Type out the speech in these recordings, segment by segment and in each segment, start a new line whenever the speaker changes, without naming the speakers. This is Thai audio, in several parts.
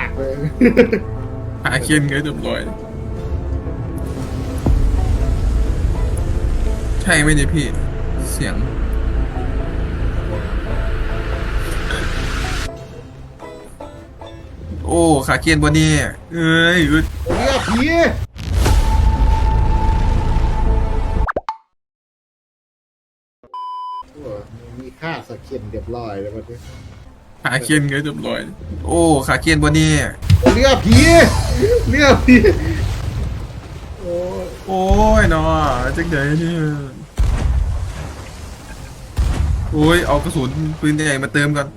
าก
เลย
หาเคียนเงี้ยเรียบร้อย ใช่ไหมเนี่ยพี่ เสียง โอ้ ขาเคียนบนนี่เอ้ยอึด
เรียกผีโอ้มีค่าสะเก็ดเรียบร้อยแล้วมันนี้
ขาเคียนเงี้ยเรียบร้อย โอ้ขาเคียนบนนี่
เรียกผีเรียกผีโอ้ย
โอ้ยเนาะจังเดเนี่ยโอ้ยเอากระสุนปืนใหญ่มาเติมก่อน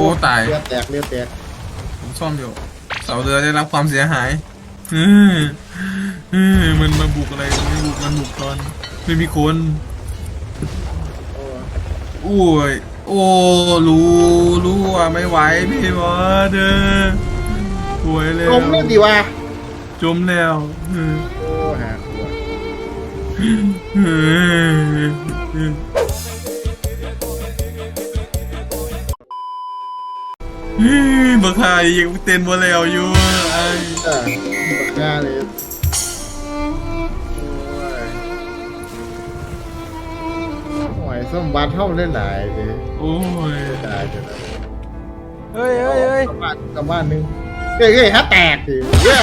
อ้ตาย
เลือดแตกเลือดแตก
ผมซ่อมอยู่ เสาเรือได้รับความเสียหายเออเออมันมาบุกอะไรไม่บุกมันบุกตอน ไม่มีคน
โอ้ย
โอ้ย โอ้รู้รู้ว่าไม่ไหวพี่บอสเด้อป่วยแล้ว
ลงเลยดีวะ
จมแล้วเออ
โอ้หาหัว
เออ บักหายยังเต้นบ่แล้วอยู่ไอ้
อะปากกาเลยโอ้ยโอ้ยสมบัติเท่าเล่นหลายเลย
โอ้ย
ตายจังเลย
เฮ้ยเฮ้ยเฮ้ย
กลับบ้านกลับบ้านหนึงเฮ้ยเฮ้ยฮะแตกดิเฮ้ย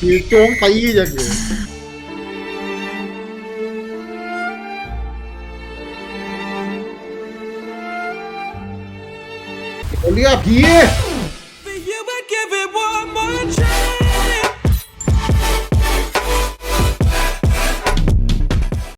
คือโจงตีจังเลย 我丽皮